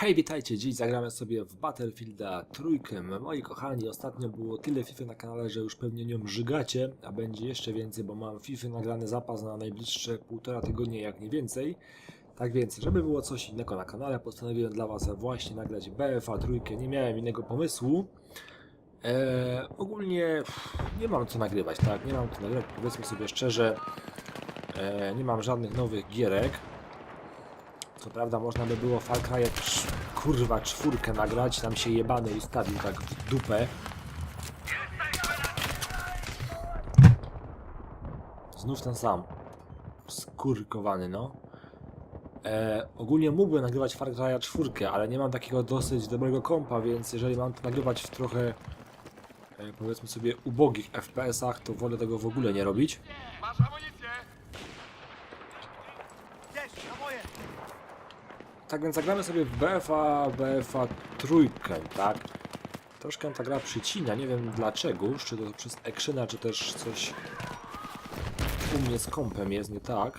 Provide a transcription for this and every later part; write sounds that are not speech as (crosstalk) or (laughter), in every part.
Hej, witajcie! Dziś zagramy sobie w Battlefielda trójkę. Moi kochani, ostatnio było tyle FIFA na kanale, że już pewnie nią żygacie, a będzie jeszcze więcej, bo mam FIFA nagrany zapas na najbliższe półtora tygodnia, jak nie więcej. Tak więc, żeby było coś innego na kanale, postanowiłem dla Was właśnie nagrać BFA trójkę. Nie miałem innego pomysłu. Eee, ogólnie nie mam co nagrywać, tak? Nie mam co nagrywać, powiedzmy sobie szczerze. Eee, nie mam żadnych nowych gierek. Co prawda można by było Far Cry cz- kurwa czwórkę nagrać, tam się jebany ustawił tak w dupę. Znów ten sam. Skurkowany, no. E, ogólnie mógłbym nagrywać Far Cry czwórkę, ale nie mam takiego dosyć dobrego kompa, więc jeżeli mam to nagrywać w trochę e, powiedzmy sobie ubogich FPS-ach, to wolę tego w ogóle nie robić. Masz amunicję? Gdzieś, na moje! Tak więc zagramy sobie w BFA, BFA trójkę, tak? Troszkę ta gra przycina, nie wiem dlaczego, czy to przez actiona, czy też coś u mnie z kompem jest nie tak.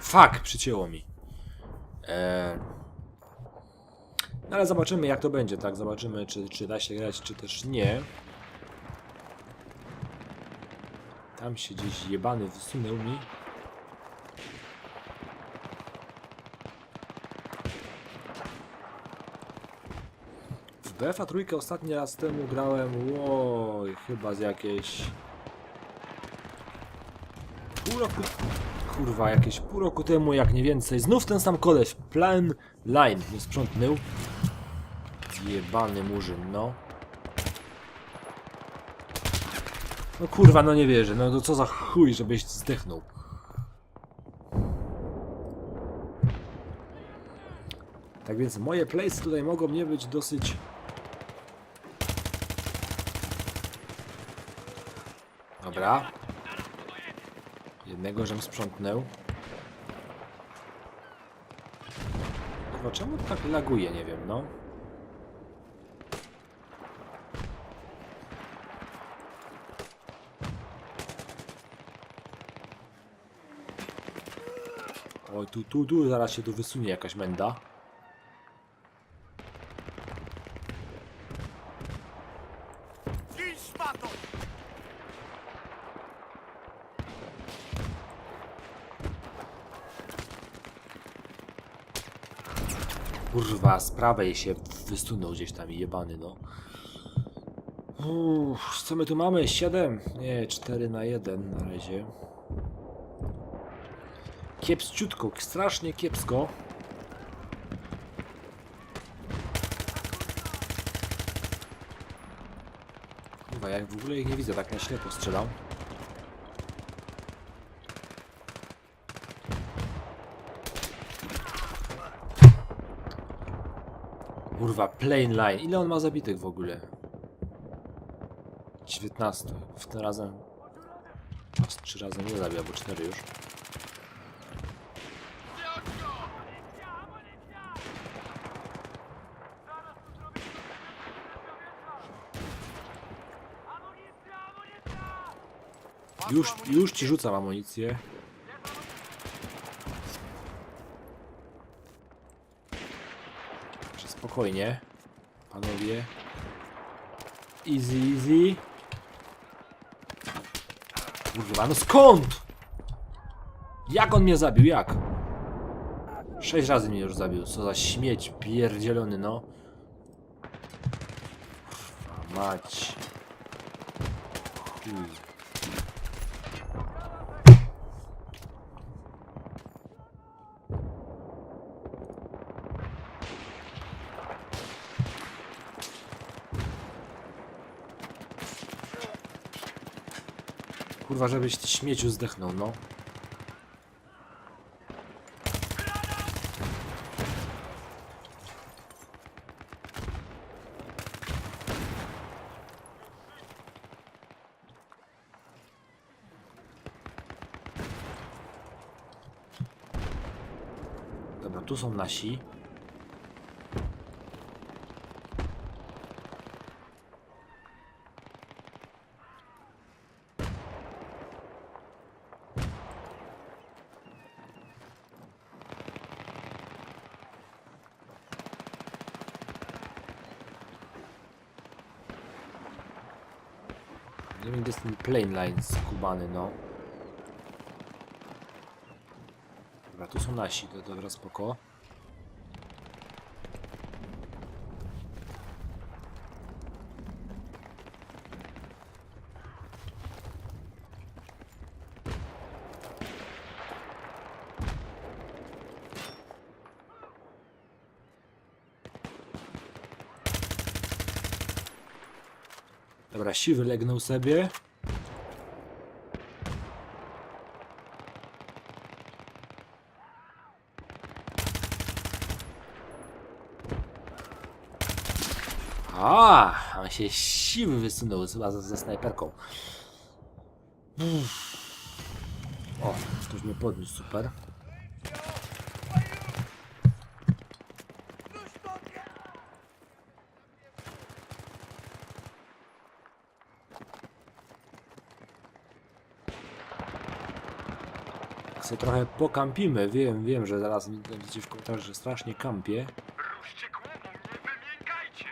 Fuck, przycięło mi. Eee... No ale zobaczymy jak to będzie, tak? Zobaczymy czy, czy da się grać, czy też nie. Tam się gdzieś jebany wysunął mi. W trójkę ostatni raz temu grałem, oj, chyba z jakieś... Pół roku... Kurwa, jakieś pół roku temu, jak nie więcej. Znów ten sam koleś, Plan Line, nie sprzątnął. Jebany murzyn, no. No kurwa, no nie wierzę, no to co za chuj, żebyś zdechnął. Tak więc moje plays tutaj mogą nie być dosyć... Dobra. Jednego żem sprzątnął. Kurwa, czemu tak laguje, nie wiem, no. Oj, tu, tu, tu, zaraz się tu wysunie jakaś menda. Kurwa, z prawej się wysunął gdzieś tam jebany, no. Uff, co my tu mamy? 7? Nie, 4 na 1 na razie. Kiepsciutko, strasznie kiepsko. Kurwa, ja w ogóle ich nie widzę, tak na ślepo strzelam. Kurwa, line. Ile on ma zabitych w ogóle? 19. W tym razem. Trzy razy nie zabił, albo cztery już. Już, już ci rzucam amunicję. Także Spokojnie. Panowie. Easy, easy. Kurwa, no skąd? Jak on mnie zabił? Jak? Sześć razy mnie już zabił. Co za śmieć pierdzielony, no. Kurwa, mać. Chuj. Kurwa, żebyś ty śmieciu zdechnął, no. Dobra, tu są nasi. Ten plane line skubany, no. Dobra, tu są nasi, to dobra, spoko. Dobra, siwy legnął sobie. A, on się siwy wysunął chyba ze, snajperką. Uff. O, ktoś mnie podniósł, super. Tak trochę pokampimy. Wiem, wiem, że zaraz będziecie w komentarzach, że strasznie kampię. Ruszcie głową, nie wymiękajcie!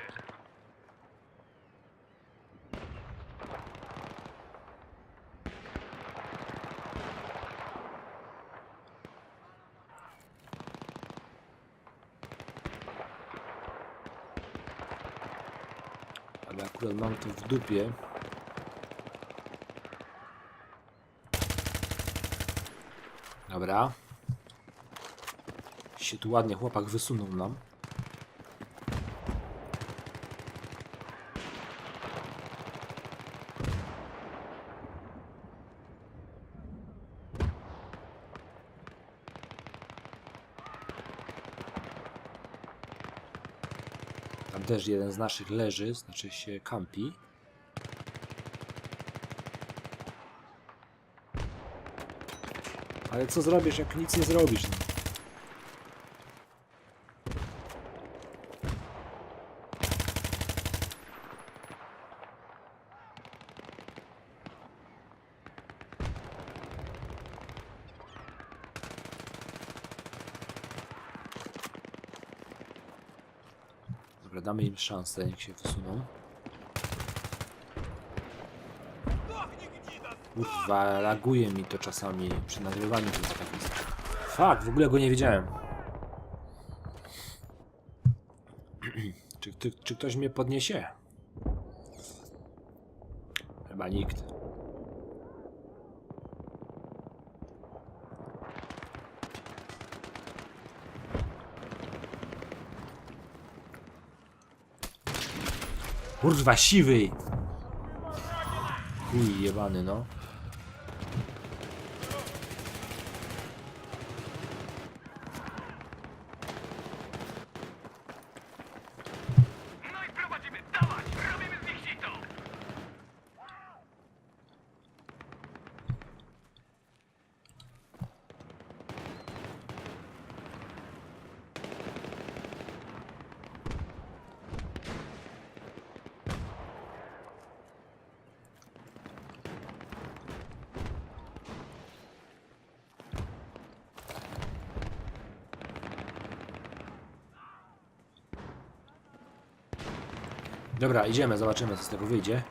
Ale akurat mam w dupie. Dobra. Się tu ładnie chłopak wysunął nam. Też jeden z naszych leży, znaczy się kampi. Ale co zrobisz, jak nic nie zrobisz? No? Dobra, damy im szansę, niech się wysuną. Kurwa, laguje mi to czasami przy nagrywaniu tych. Fuck, w ogóle go nie widziałem. (clears throat) czy, czy ktoś mnie podniesie? Chyba nikt. Kurwa, siwy! Chuj jebany, no. Dobra, idziemy, zobaczymy co z tego wyjdzie.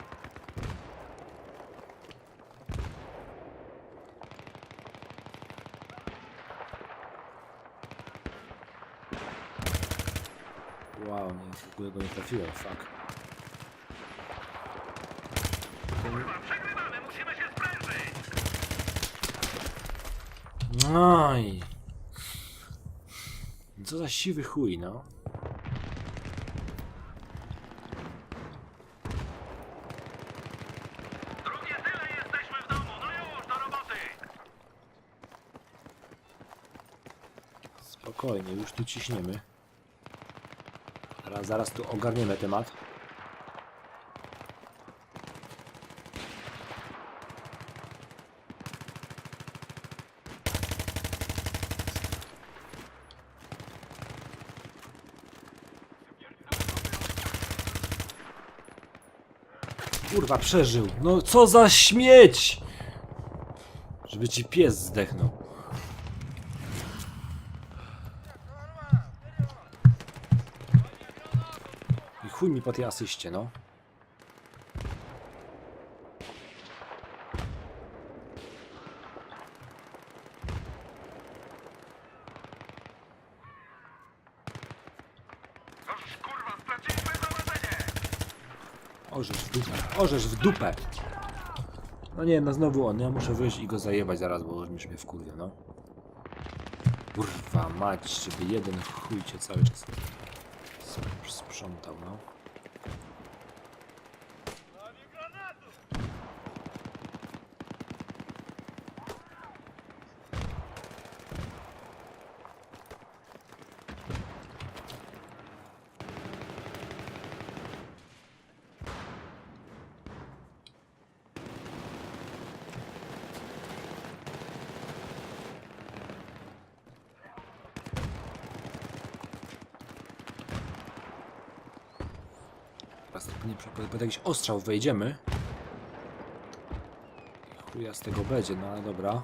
Wow, nie, w ogóle go nie trafiłem, fuck. Przegrywamy, musimy! No. Co za siwy chuj, no. Drugie tyle jesteśmy w domu, no już, do roboty! Spokojnie, już tu ciśniemy. Zaraz, zaraz tu ogarniemy temat. Kurwa, przeżył. No co za śmieć! Żeby ci pies zdechnął. chuj mi po tej asyście, no. Orzesz w dupę, orzesz w dupę! No nie, no znowu on, ja muszę wyjść i go zajebać zaraz, bo już mnie wkurwia, no. Kurwa mać, żeby jeden chujcie cały czas sprzątał, no. Nie pod, jakiś ostrzał wejdziemy. Chuja z tego będzie, no ale dobra.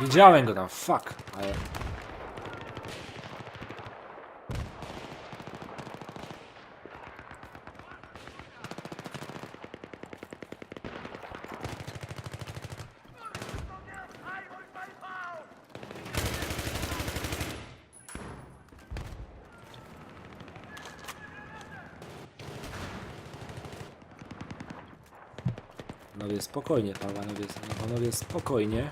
Widziałem go tam, fuck, ale... Panowie, spokojnie, panowie, panowie, spokojnie.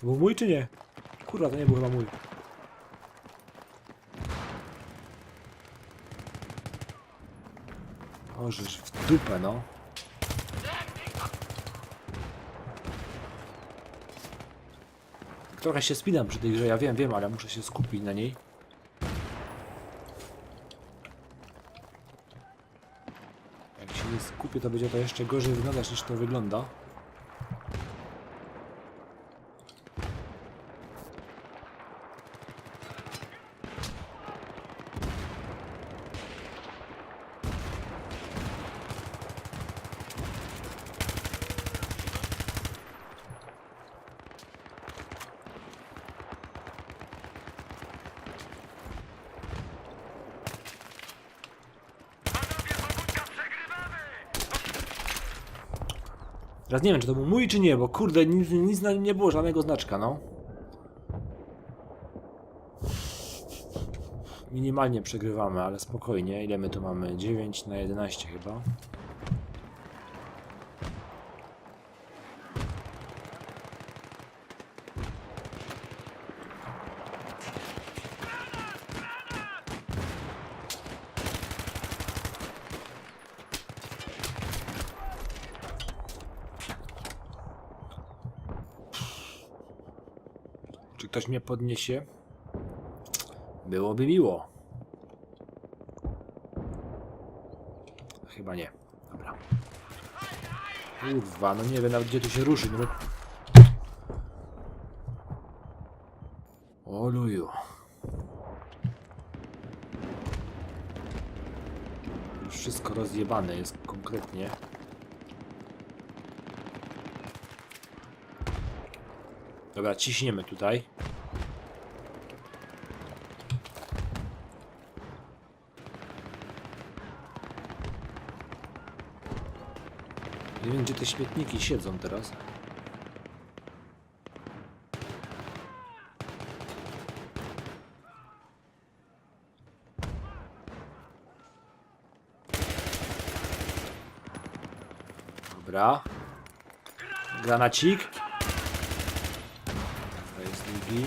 To był mój czy nie? Kurwa, to nie był chyba mój. Ożysz w dupę, no. Trochę się spinam przy tej grze, ja wiem, wiem, ale muszę się skupić na niej. Jak się nie skupię, to będzie to jeszcze gorzej wyglądać niż to wygląda. Teraz nie wiem, czy to był mój, czy nie, bo kurde, nic, nic na nim nie było, żadnego znaczka, no. Minimalnie przegrywamy, ale spokojnie. Ile my tu mamy? 9 na 11 chyba. Ktoś mnie podniesie? Byłoby miło. Chyba nie. Dobra. Kurwa, no nie wiem nawet gdzie tu się ruszyć. No. Oluju. Już wszystko rozjebane jest konkretnie. Dobra, ciśniemy tutaj. Nie wiem, gdzie te śmietniki siedzą teraz. Dobra. Granacik. Drugi.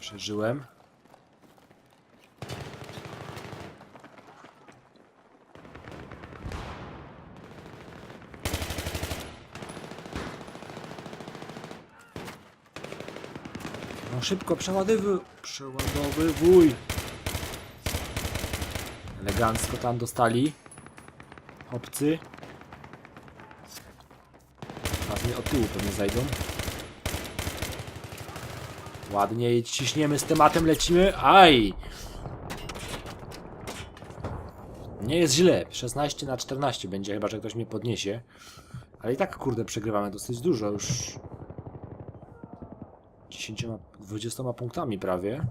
Przeżyłem. No szybko przeładowuj. Przeładowywuj. Elegancko tam dostali. Obcy. Pewnie od tyłu pewnie zajdą. Ładnie ciśniemy z tematem, lecimy. Aj! Nie jest źle. 16 na 14 będzie, chyba że ktoś mnie podniesie. Ale i tak, kurde, przegrywamy dosyć dużo już. 10, 20 punktami prawie.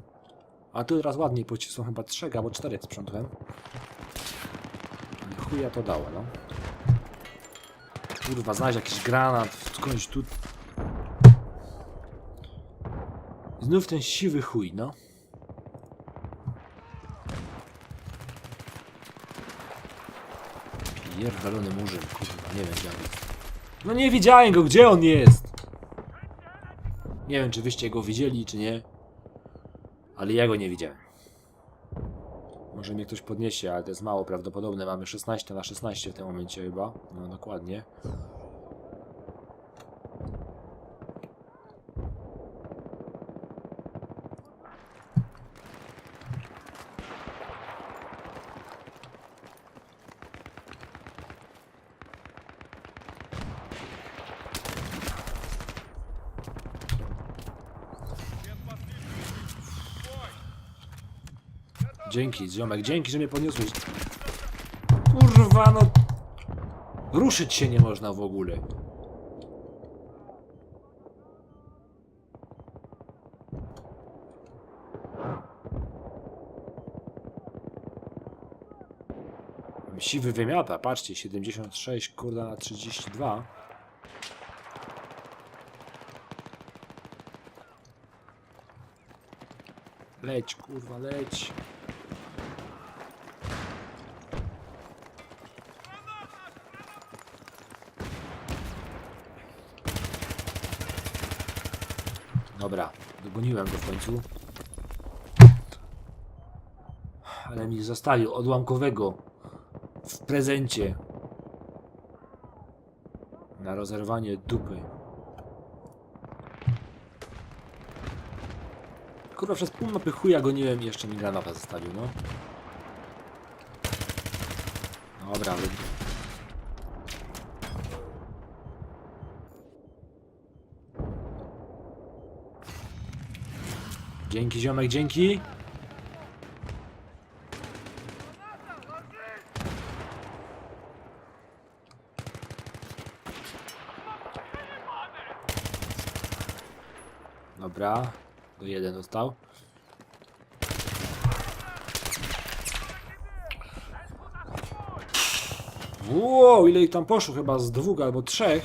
A tu teraz ładniej pocisną chyba 3 albo 4 sprzątłem. Chuja to dało, no. Kurwa, znaleźć jakiś granat, skądś tu. Znów ten siwy chuj, no. Pierdolony murzyn, kurwa, nie wiem gdzie on jest. No nie widziałem go, gdzie on jest? Nie wiem, czy wyście go widzieli, czy nie. Ale ja go nie widziałem. Może mnie ktoś podniesie, ale to jest mało prawdopodobne. Mamy 16 na 16 w tym momencie chyba. No dokładnie. Dzięki, ziomek, dzięki, że mnie podniosłeś. Kurwa, no... Ruszyć się nie można w ogóle. Siwy wymiata, patrzcie, 76 kurda na 32. Leć, kurwa, leć. Dobra, dogoniłem go w końcu. Ale mi zostawił odłamkowego w prezencie. Na rozerwanie dupy. Kurwa, przez pół mapy chuja goniłem jeszcze mi granata zostawił, no. Dobra, ale... Dzięki ziomek, dzięki. Dobra, do jeden został. Wow, ile ich tam poszło? Chyba z dwóch albo trzech.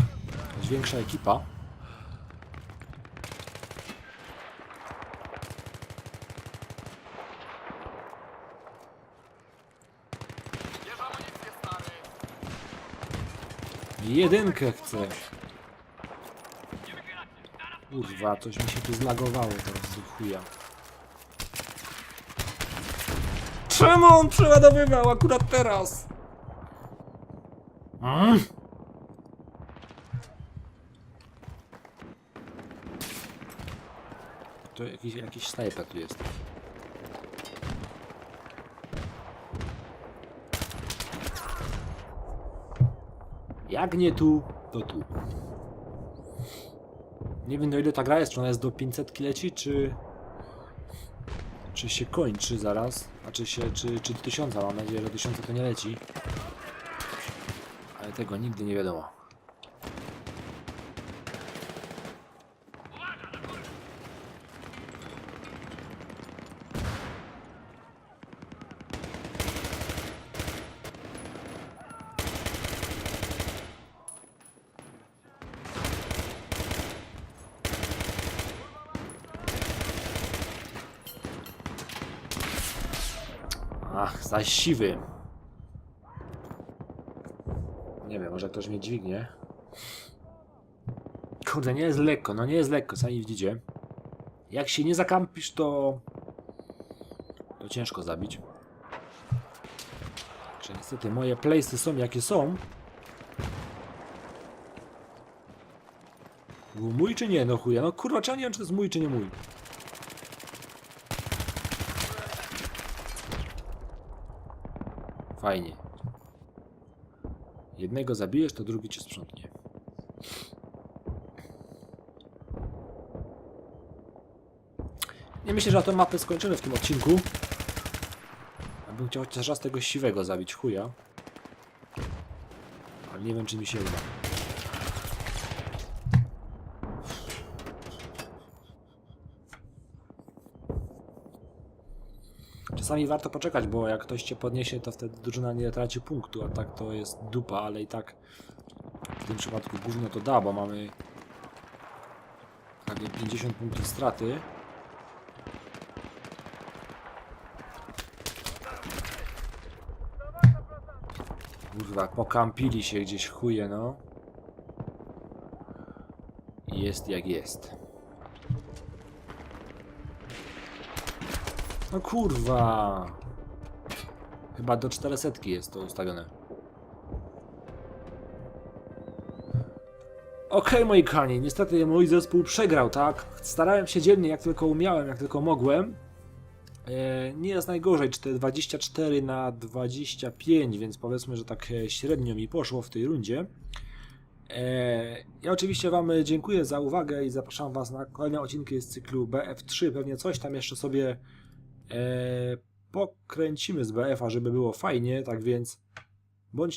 Większa ekipa. Jedynkę chcę. Kurwa, coś mi się tu zlagowało teraz do chuja. Czemu on przeładowywał akurat teraz? Mm? To jakiś, jakiś snajper tu jest. Jak nie tu, to tu. Nie wiem do ile ta gra jest, czy ona jest do 500 leci, czy... Czy się kończy zaraz, a czy się, czy, czy do 1000, mam nadzieję, że do 1000 to nie leci. Ale tego nigdy nie wiadomo. Zaś siwy. Nie wiem, może ktoś mnie dźwignie. Kurde, nie jest lekko, no nie jest lekko, sami widzicie. Jak się nie zakampisz, to... To ciężko zabić. Także niestety moje playsy są jakie są. Był mój czy nie? No chuja, no kurwa, czy ja nie wiem, czy to jest mój czy nie mój. Fajnie. Jednego zabijesz, to drugi cię sprzątnie. Nie myślę, że na tę mapę skończymy w tym odcinku. Ja bym chciał chociaż raz tego siwego zabić, chuja. Ale nie wiem, czy mi się uda. Czasami warto poczekać, bo jak ktoś cię podniesie, to wtedy drużyna nie traci punktu, a tak to jest dupa, ale i tak w tym przypadku gówno to da, bo mamy prawie 50 punktów straty. Kurwa, pokampili się gdzieś chuje, no. Jest jak jest. No kurwa. Chyba do 400 jest to ustawione. Okej, moi kochani, niestety mój zespół przegrał, tak? Starałem się dziennie, jak tylko umiałem, jak tylko mogłem. E, nie jest najgorzej, czte- 24 na 25, więc powiedzmy, że tak e, średnio mi poszło w tej rundzie. E, ja oczywiście Wam dziękuję za uwagę i zapraszam Was na kolejne odcinki z cyklu BF3. Pewnie coś tam jeszcze sobie pokręcimy z BF-a, żeby było fajnie, tak więc bądźcie